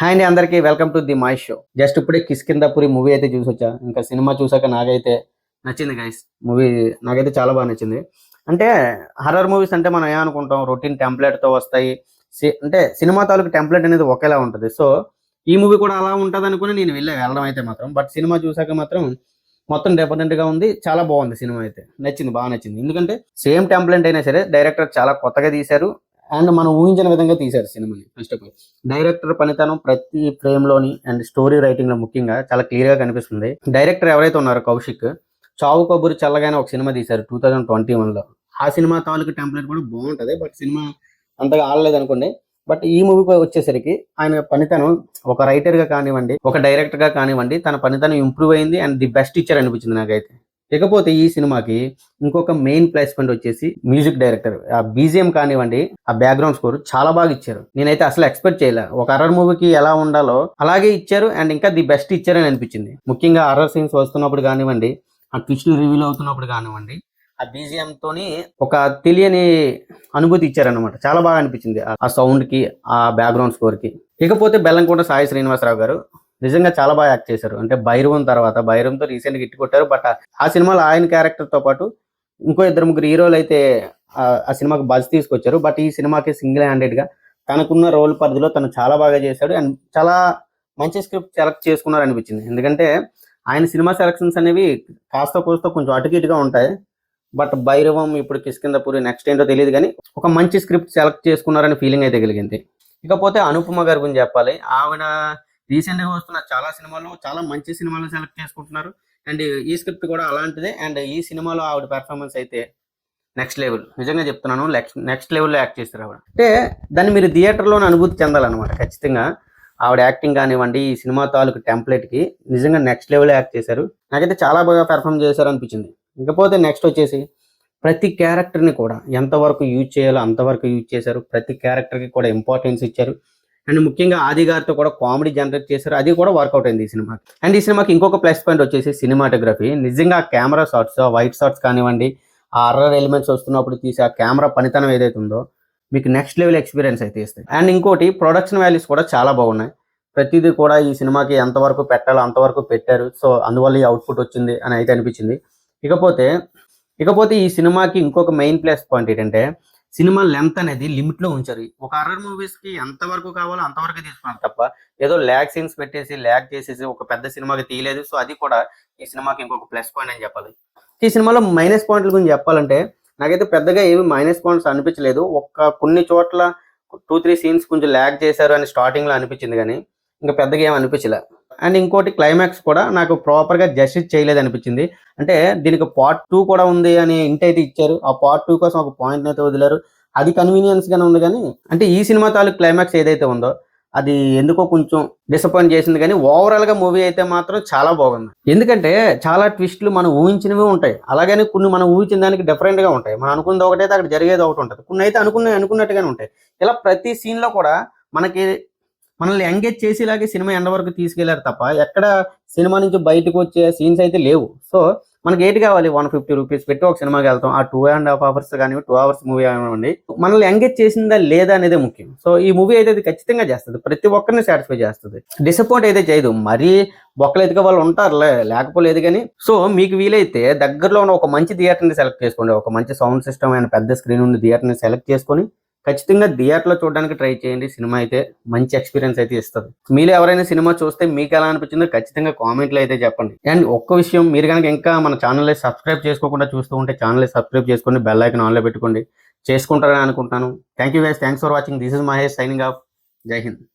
Hi అండి అందరికీ welcome to the my show. Just ఇప్పుడే కిష్కిందపురి మూవీ అయితే చూసి వచ్చా ఇంకా సినిమా చూసాక నాకైతే నచ్చింది గైస్ మూవీ నాకైతే చాలా బాగా నచ్చింది. అంటే హర్రర్ మూవీస్ అంటే మనం ఏమనుకుంటాం రొటీన్ టెంప్లెట్తో వస్తాయి. అంటే సినిమా తాలూకు టెంప్లెట్ అనేది ఒకేలా ఉంటుంది. సో ఈ మూవీ కూడా అలా ఉంటుంది అనుకుని నేను వెళ్ళే వెళ్ళడం అయితే మాత్రం. బట్ సినిమా చూసాక మాత్రం మొత్తం డిఫరెంట్గా ఉంది. చాలా బాగుంది సినిమా అయితే. నచ్చింది బాగా నచ్చింది. ఎందుకంటే సేమ్ టెంప్లెంట్ అయినా సరే డైరెక్టర్ చాలా కొత్తగా తీశారు. అండ్ మనం ఊహించిన విధంగా తీశారు సినిమాని ఫస్ట్ ఆఫ్ ఆల్ డైరెక్టర్ పనితనం ప్రతి ఫ్రేమ్లోని అండ్ స్టోరీ రైటింగ్లో ముఖ్యంగా చాలా క్లియర్గా కనిపిస్తుంది. డైరెక్టర్ ఎవరైతే ఉన్నారో కౌశిక్ చావు కబురు చల్లగానే ఒక సినిమా తీశారు టూ థౌజండ్ ట్వంటీ వన్లో. ఆ సినిమా తాలూకు టెంప్లెట్ కూడా బాగుంటది బట్ సినిమా అంతగా ఆడలేదు అనుకోండి. బట్ ఈ మూవీకి వచ్చేసరికి ఆయన పనితనం ఒక రైటర్గా కానివ్వండి ఒక డైరెక్టర్గా కానివ్వండి తన పనితనం ఇంప్రూవ్ అయింది అండ్ ది బెస్ట్ ఇచ్చారు అనిపించింది నాకైతే. ఇకపోతే ఈ సినిమాకి ఇంకొక మెయిన్ ప్లస్ పాయింట్ వచ్చేసి మ్యూజిక్ డైరెక్టర్ ఆ బీజిఎం కానివ్వండి ఆ బ్యాక్గ్రౌండ్ స్కోర్ చాలా బాగా ఇచ్చారు. నేనైతే అసలు ఎక్స్పెక్ట్ చేయలే. ఒక అర్రర్ మూవీకి ఎలా ఉండాలో అలాగే ఇచ్చారు అండ్ ఇంకా ది బెస్ట్ ఇచ్చారని అనిపించింది. ముఖ్యంగా అర్రర్ సీన్స్ వస్తున్నప్పుడు కానివ్వండి ఆ ట్విస్ట్ రివీల్ అవుతున్నప్పుడు కానివ్వండి ఆ బీజిఎం తోని ఒక తెలియని అనుభూతి ఇచ్చారనమాట చాలా బాగా అనిపించింది ఆ- సౌండ్కి సౌండ్కి ఆ బ్యాక్గ్రౌండ్ స్కోర్కి. ఇకపోతే బెల్లంకొండ సాయి శ్రీనివాసరావు గారు నిజంగా చాలా బాగా యాక్ట్ చేశారు. అంటే భైరవం తర్వాత భైరవంతో రీసెంట్గా ఇట్టి కొట్టారు. బట్ ఆ సినిమాలో ఆయన క్యారెక్టర్తో పాటు ఇంకో ఇద్దరు ముగ్గురు హీరోలు అయితే ఆ- సినిమాకి బజ్ తీసుకొచ్చారు. బట్ ఈ సినిమాకి సింగిల్ హ్యాండెడ్గా తనకున్న రోల్ పరిధిలో తను చాలా బాగా చేశాడు. అండ్ చాలా మంచి స్క్రిప్ట్ సెలెక్ట్ చేసుకున్నారు అనిపించింది ఎందుకంటే ఆయన సినిమా సెలక్షన్స్ అనేవి కాస్త కోస్త కొంచెం అటుకిటుగా ఇటుగా ఉంటాయి. బట్ భైరవం ఇప్పుడు కిష్కిందపూరి నెక్స్ట్ ఏంటో తెలియదు కానీ ఒక మంచి స్క్రిప్ట్ సెలెక్ట్ చేసుకున్నారని ఫీలింగ్ అయితే కలిగింది. ఇకపోతే అనుపమ గారి గురించి చెప్పాలి. ఆవిడ రీసెంట్గా వస్తున్న చాలా సినిమాలు చాలా మంచి సినిమాలు సెలెక్ట్ చేసుకుంటున్నారు. అండ్ ఈ స్క్రిప్ట్ కూడా అలాంటిదే. అండ్ ఈ సినిమాలో ఆవిడ పెర్ఫార్మెన్స్ అయితే నెక్స్ట్ లెవెల్ నిజంగా చెప్తున్నాను నెక్స్ట్ లెవెల్లో యాక్ట్ చేస్తారు ఆవిడ. అంటే దాన్ని మీరు థియేటర్లోనే అనుభూతి చెందాలన్నమాట ఖచ్చితంగా. ఆవిడ యాక్టింగ్ కానివ్వండి ఈ సినిమా తాలూకు టెంప్లెట్కి నిజంగా నెక్స్ట్ లెవెల్ యాక్ట్ చేశారు. నాకైతే చాలా బాగా పెర్ఫామ్ చేశారు అనిపించింది ఇకపోతే నెక్స్ట్ వచ్చేసి ప్రతి క్యారెక్టర్ని కూడా ఎంతవరకు యూజ్ చేయాలో అంతవరకు యూజ్ చేశారు. ప్రతి క్యారెక్టర్కి కూడా ఇంపార్టెన్స్ ఇచ్చారు. అండ్ ముఖ్యంగా ఆది గారితో కూడా కామెడీ జనరేట్ చేశారు. అది కూడా వర్కౌట్ అయింది ఈ సినిమా అండ్ ఈ సినిమాకి ఇంకొక ప్లస్ పాయింట్ వచ్చేసి సినిమాటోగ్రఫీ. నిజంగా కెమెరా షాట్స్ వైట్ షాట్స్ కానివ్వండి ఆ అర్రర్ ఎలిమెంట్స్ వస్తున్నప్పుడు తీసే ఆ కెమెరా పనితనం ఏదైతే ఉందో మీకు నెక్స్ట్ లెవెల్ ఎక్స్పీరియన్స్ అయితే ఇస్తాయి. అండ్ ఇంకోటి ప్రొడక్షన్ వాల్యూస్ కూడా చాలా బాగున్నాయి. ప్రతిదీ కూడా ఈ సినిమాకి ఎంతవరకు పెట్టాలో అంతవరకు పెట్టారు. సో అందువల్ల ఈ అవుట్పుట్ వచ్చింది అని అయితే అనిపించింది. ఇకపోతే ఇకపోతే ఈ సినిమాకి ఇంకొక మెయిన్ ప్లస్ పాయింట్ ఏంటంటే సినిమా లెంత్ అనేది లిమిట్లో ఉంచారు. ఒక హర్రర్ మూవీస్కి ఎంత వరకు కావాలో అంతవరకు తీసుకున్నారు తప్ప ఏదో ల్యాగ్ సీన్స్ పెట్టేసి ల్యాగ్ చేసేసి ఒక పెద్ద సినిమాకి తీయలేదు. సో అది కూడా ఈ సినిమాకి ఇంకొక ప్లస్ పాయింట్ అని చెప్పాలి. ఈ సినిమాలో మైనస్ పాయింట్ల గురించి చెప్పాలంటే నాకైతే పెద్దగా ఏవి మైనస్ పాయింట్స్ అనిపించలేదు. ఒక్క కొన్ని చోట్ల టూ త్రీ సీన్స్ కొంచెం ల్యాగ్ చేశారు అని స్టార్టింగ్లో అనిపించింది కానీ ఇంకా పెద్దగా ఏం అనిపించలే. అండ్ ఇంకోటి క్లైమాక్స్ కూడా నాకు ప్రాపర్గా జస్టిస్ చేయలేదు అనిపించింది అంటే దీనికి పార్ట్ టూ కూడా ఉంది అని ఇంటి అయితే ఇచ్చారు. ఆ పార్ట్ టూ కోసం ఒక పాయింట్ అయితే వదిలారు. అది కన్వీనియన్స్గానే ఉంది కానీ అంటే ఈ సినిమా తాలూకు క్లైమాక్స్ ఏదైతే ఉందో అది ఎందుకో కొంచెం డిసప్పాయింట్ చేసింది కానీ ఓవరాల్గా మూవీ అయితే మాత్రం చాలా బాగుంది. ఎందుకంటే చాలా ట్విస్ట్లు మనం ఊహించినవి ఉంటాయి. అలాగని కొన్ని మనం ఊహించిన దానికి డిఫరెంట్గా ఉంటాయి. మనం అనుకున్నది ఒకటైతే అక్కడ జరిగేది ఒకటి ఉంటుంది. కొన్ని అయితే అనుకున్న అనుకున్నట్టుగానే ఉంటాయి. ఇలా ప్రతి సీన్లో కూడా మనకి మనల్ని ఎంగేజ్ చేసేలాగే సినిమా ఎండ వరకు తీసుకెళ్ళారు తప్ప ఎక్కడ సినిమా నుంచి బయటకు వచ్చే సీన్స్ అయితే లేవు. సో మనకి ఏంటి కావాలి వన్ ఫిఫ్టీ రూపీస్ పెట్టి ఒక సినిమాకి వెళ్తాం. ఆ టూ అండ్ హాఫ్ అవర్స్ కానీ టూ అవర్స్ మూవీ కానివ్వండి మనల్ని ఎంగేజ్ చేసిందా లేదా అనేది ముఖ్యం. సో ఈ మూవీ అయితే అది ఖచ్చితంగా చేస్తుంది. ప్రతి ఒక్కరిని సాటిస్ఫై చేస్తుంది. డిసప్పాయింట్ అయితే చేయదు. మరీ బొక్కలు ఎదుక వాళ్ళు ఉంటారులే లేకపోలేదు కానీ. సో మీకు వీలైతే దగ్గరలో ఉన్న ఒక మంచి థియేటర్ని సెలెక్ట్ చేసుకోండి. ఒక మంచి సౌండ్ సిస్టమ్ అయిన పెద్ద స్క్రీన్ ఉన్న థియేటర్ని సెలెక్ట్ చేసుకొని ఖచ్చితంగా థియేటర్లో చూడడానికి ట్రై చేయండి. సినిమా అయితే మంచి ఎక్స్పీరియన్స్ అయితే ఇస్తుంది. మీరు ఎవరైనా సినిమా చూస్తే మీకు ఎలా అనిపించిందో ఖచ్చితంగా కామెంట్లో అయితే చెప్పండి. అండ్ ఒక్క విషయం మీరు కనుక ఇంకా మన ఛానల్ సబ్స్క్రైబ్ చేసుకోకుండా చూస్తూ ఉంటే ఛానల్ సబ్స్క్రైబ్ చేసుకోండి బెల్ ఐకన్ ఆన్లో పెట్టుకోండి. చేసుకుంటారని అనుకుంటున్నాను. Thank you guys thanks for watching this is Mahesh signing off జై హింద్